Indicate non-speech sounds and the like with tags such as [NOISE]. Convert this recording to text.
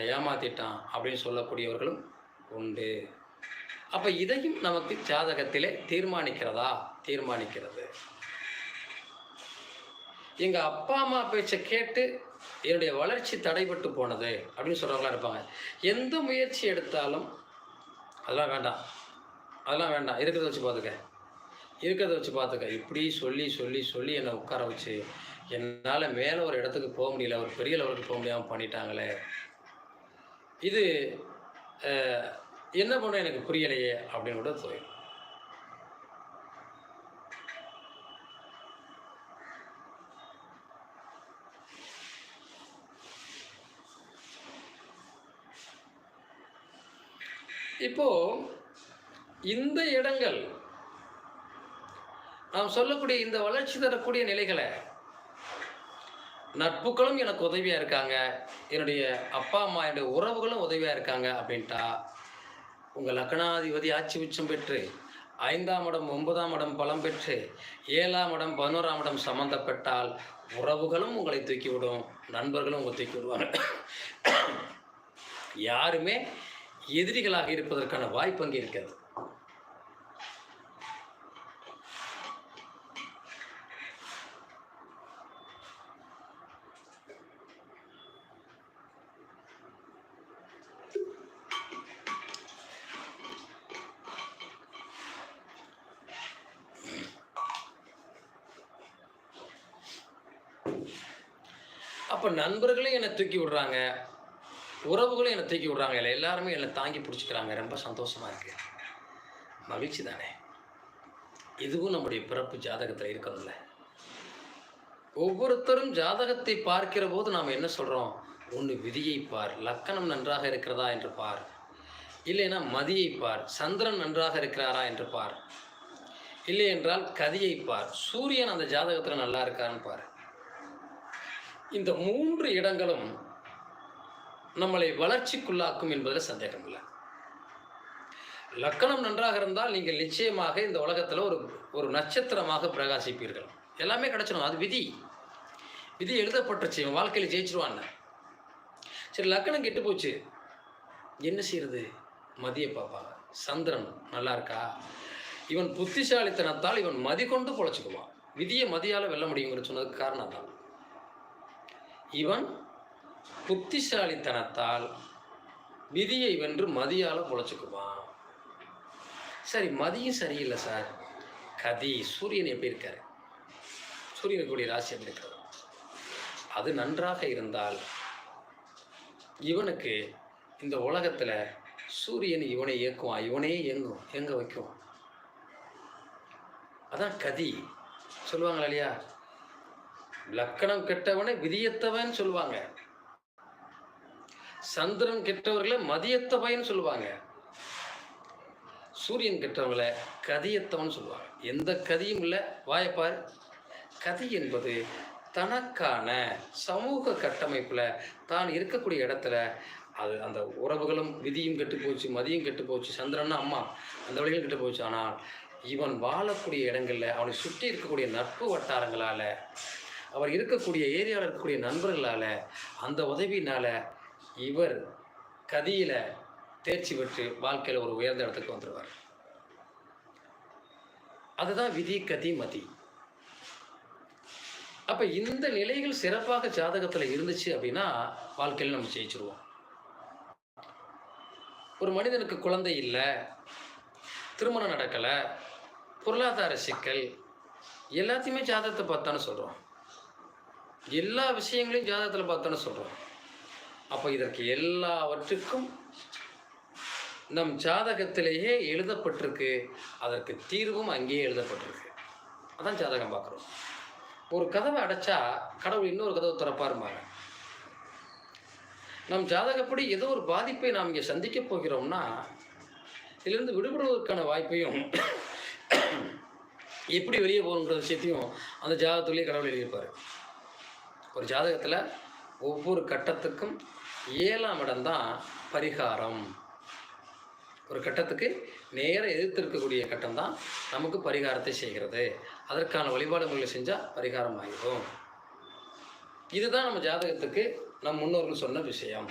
என்னை ஏமாத்திட்டான் அப்படின்னு சொல்லக்கூடியவர்களும் உண்டு. அப்போ இதையும் நமக்கு ஜாதகத்திலே தீர்மானிக்கிறதா? தீர்மானிக்கிறது. எங்கள் அப்பா அம்மா பேச்சை கேட்டு என்னுடைய வளர்ச்சி தடைபட்டு போனது அப்படின்னு சொல்கிறவங்களா இருப்பாங்க. எந்த முயற்சி எடுத்தாலும் அதெல்லாம் வேண்டாம். அதெல்லாம் வேண்டாம். இருக்கிறத வச்சு பார்த்துக்க. இருக்கிறத வச்சு பார்த்துக்க. இப்படி சொல்லி சொல்லி சொல்லி என்னை உட்கார வச்சு என்னால் மேலே ஒரு இடத்துக்கு போக முடியல. ஒரு பெரிய லெவலுக்கு போக முடியாமல் பண்ணிட்டாங்களே. இது என்ன பண்ண எனக்கு புரியலையே அப்படின்னு கூட தோணும் இப்போ இந்த இடங்கள் நாம் சொல்லக்கூடிய இந்த வளர்ச்சி தரக்கூடிய நிலைகளை நட்புகளும் எனக்கு உதவியாக இருக்காங்க. என்னுடைய அப்பா அம்மா என்னுடைய உறவுகளும் உதவியாக இருக்காங்க அப்படின்ட்டா உங்கள் லக்னாதிபதி ஆட்சி உச்சம் பெற்று ஐந்தாம் இடம் ஒன்பதாம் இடம் பலம் பெற்று ஏழாம் இடம் பதினோராம் இடம் சம்மந்தப்பட்டால் உறவுகளும் உங்களை தூக்கிவிடும் நண்பர்களும் உங்களை தூக்கி விடுவாங்க யாருமே எதிரிகளாக இருப்பதற்கான வாய்ப்பு அங்கே இருக்கிறது அப்போ நண்பர்களே என்னை தூக்கி விடுறாங்க. உறவுகளும் என்னை தூக்கி விடுறாங்க. இல்லை எல்லாருமே என்னை தாங்கி பிடிச்சிக்கிறாங்க. ரொம்ப சந்தோஷமாக இருக்குது மகிழ்ச்சி தானே? இதுவும் நம்முடைய பிறப்பு ஜாதகத்தில் இருக்கணும்ல ஒவ்வொருத்தரும் ஜாதகத்தை பார்க்கிற போது நாம் என்ன சொல்கிறோம் ஒன்று விதியை பார். லக்கணம் நன்றாக இருக்கிறதா? என்று பார். இல்லைன்னா மதியை பார். சந்திரன் நன்றாக இருக்கிறாரா? என்று பார். இல்லை என்றால் கதியை பார். சூரியன் அந்த ஜாதகத்தில் நல்லா இருக்கான்னு பார். இந்த மூன்று இடங்களும் நம்மளை வளர்ச்சிக்குள்ளாக்கும் என்பதில் சந்தேகம் இல்லை. லக்கணம் நன்றாக இருந்தால் நீங்கள் நிச்சயமாக இந்த உலகத்தில் ஒரு ஒரு நட்சத்திரமாக பிரகாசிப்பீர்கள். எல்லாமே கிடச்சிடும். அது விதி. விதி எழுதப்பட்டுச்சு இவன் வாழ்க்கையில் ஜெயிச்சிருவான் சரி லக்கணம் கெட்டு போச்சு. என்ன செய்யறது மதிய பார்ப்பாங்க. சந்திரன் நல்லா இருக்கா? இவன் புத்திசாலித்தனத்தால் இவன் மதி கொண்டு பொழைச்சிக்குவான். விதியை மதியால் வெல்ல முடியுங்கிற சொன்னதுக்கு காரணம் தான் இவன் புத்திசாலித்தனத்தால் விதியை வென்று மதியால் பொழைச்சிக்குவான். சரி மதியும் சரியில்லை சார். கதி சூரியன் எப்படி இருக்காரு? சூரியனுக்குரிய ராசி எப்படி இருக்கிறது? அது நன்றாக இருந்தால் இவனுக்கு இந்த உலகத்தில் சூரியன் இவனை இயக்குவான் இவனே இயங்கும் இயங்க வைக்கும். அதான் கதி. சொல்லுவாங்களா இல்லையா? லக்கணம் கெட்டவனை விதியத்தவன் சொல்லுவாங்க சந்திரன் கெட்டவர்களை மதியத்தவன் சொல்லுவாங்க சூரியன் கெட்டவங்களை கதியத்தவன் சொல்லுவாங்க எந்த கதியும் இல்லை. வாயப்பார் கதி என்பது தனக்கான சமூக கட்டமைப்பில் தான் இருக்கக்கூடிய இடத்துல அது அந்த உறவுகளும் விதியும் கெட்டு போச்சு மதியம் கெட்டு போச்சு. சந்திரன்னா அம்மா அந்த வழிகள் கெட்டு போச்சு. ஆனால் இவன் வாழக்கூடிய இடங்களில் அவனை சுற்றி இருக்கக்கூடிய நட்பு வட்டாரங்களால் அவர் இருக்கக்கூடிய ஏரியாவில் இருக்கக்கூடிய நண்பர்களால் அந்த உதவினால் இவர் கதியில் தேர்ச்சி பெற்று வாழ்க்கையில் ஒரு உயர்ந்த இடத்துக்கு வந்துடுவார் அதுதான் விதி கதி மதி. அப்போ இந்த நிலைகள் சிறப்பாக ஜாதகத்தில் இருந்துச்சு அப்படின்னா வாழ்க்கையில் நம்ம ஜெயிச்சிருவோம். ஒரு மனிதனுக்கு குழந்தை இல்லை திருமணம் நடக்கலை பொருளாதார சிக்கல் எல்லாத்தையுமே ஜாதகத்தை பார்த்தான்னு சொல்கிறோம் எல்லா விஷயங்களையும் ஜாதகத்தில் பார்த்தோன்னு சொல்கிறோம் அப்போ இதற்கு எல்லாவற்றுக்கும் நம் ஜாதகத்திலேயே எழுதப்பட்டிருக்கு. அதற்கு தீர்வும் அங்கேயே எழுதப்பட்டிருக்கு. அதான் ஜாதகம் பார்க்குறோம். ஒரு கதவை அடைச்சா கடவுள் இன்னொரு கதவை திறப்பாருமாங்க நம் ஜாதகப்படி ஏதோ ஒரு பாதிப்பை நாம் இங்கே சந்திக்க போகிறோம்னா இதிலிருந்து விடுபடுவதற்கான வாய்ப்பையும் [COUGHS] எப்படி வெளியே போகணுன்ற விஷயத்தையும் அந்த ஜாதகத்துலேயே கடவுள் எழுதியிருப்பார். ஒரு ஜாதகத்தில் ஒவ்வொரு கட்டத்துக்கும் ஏழாம் இடம்தான் பரிகாரம். ஒரு கட்டத்துக்கு நேர எதிர்த்திருக்கக்கூடிய கட்டம் தான் நமக்கு பரிகாரத்தை செய்கிறது. அதற்கான வழிபாடு முறைகளை செஞ்சால் பரிகாரம் ஆகிடும் இதுதான் நம்ம ஜாதகத்துக்கு நம் முன்னோர்கள் சொன்ன விஷயம்.